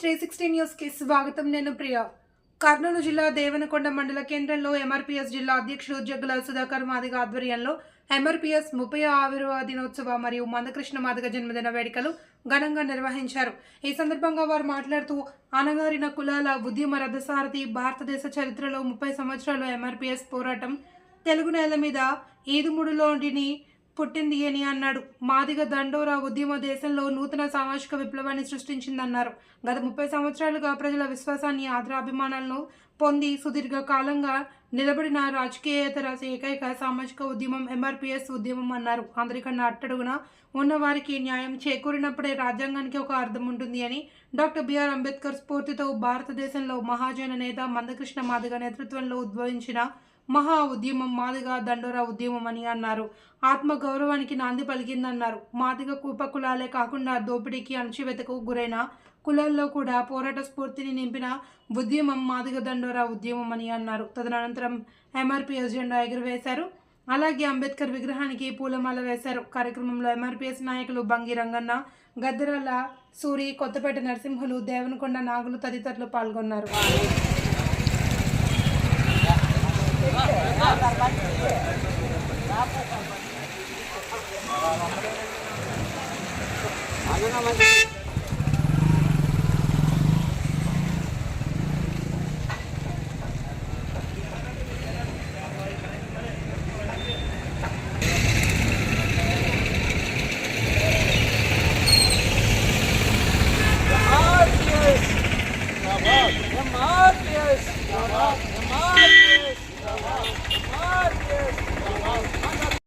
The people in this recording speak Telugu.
త్రీ సిక్స్టీ న్యూస్కి స్వాగతం నేను ప్రియ. కర్నూలు జిల్లా దేవనకొండ మండల కేంద్రంలో ఎంఆర్పీఎస్ జిల్లా అధ్యక్షుడు జగ్గుల సుధాకర్ మాదిగ ఆధ్వర్యంలో ఎంఆర్పిఎస్ ముప్పై ఆవిరవ దినోత్సవ మరియు మందకృష్ణ మాదిగ జన్మదిన వేడుకలు ఘనంగా నిర్వహించారు. ఈ సందర్భంగా వారు మాట్లాడుతూ అనగారిన కులాల ఉద్యమ రథసారథి భారతదేశ చరిత్రలో ముప్పై సంవత్సరాలు ఎంఆర్పిఎస్ పోరాటం తెలుగు నేల మీద ఈదుముడులోని పుట్టింది అని అన్నాడు. మాదిగ దండోరా ఉద్యమ దేశంలో నూతన సామాజిక విప్లవాన్ని సృష్టించిందన్నారు. గత ముప్పై సంవత్సరాలుగా ప్రజల విశ్వాసాన్ని ఆదరాభిమానాలను పొంది సుదీర్ఘ కాలంగా నిలబడిన రాజకీయేతర ఏకైక సామాజిక ఉద్యమం ఎంఆర్పిఎస్ ఉద్యమం అన్నారు. అందరికన్నా అట్టడుగున ఉన్న వారికి న్యాయం చేకూరినప్పుడే రాజ్యాంగానికి ఒక అర్థం ఉంటుంది అని డాక్టర్ బిఆర్ అంబేద్కర్ స్ఫూర్తితో భారతదేశంలో మహాజన నేత మందకృష్ణ మాదిగ నేతృత్వంలో ఉద్భవించిన మహా ఉద్యమం మాదిగ దండోరా ఉద్యమం అని అన్నారు. ఆత్మ గౌరవానికి నాంది పలికిందన్నారు. మాదిగ కూపకులాలే కాకుండా దోపిడీకి అణచివేతకు గురైన కులాల్లో కూడా పోరాట స్ఫూర్తిని నింపిన ఉద్యమం మాదిగ దండోరా ఉద్యమం అని అన్నారు. తదనంతరం ఎంఆర్పిఎస్ జెండా ఎగురవేశారు. అలాగే అంబేద్కర్ విగ్రహానికి పూలమాల వేశారు. కార్యక్రమంలో ఎంఆర్పిఎస్ నాయకులు బంగి రంగన్న గద్దెరాల సూరి కొత్తపేట నరసింహులు దేవనకొండ నాగులు తదితరులు పాల్గొన్నారు. Martins! Martins!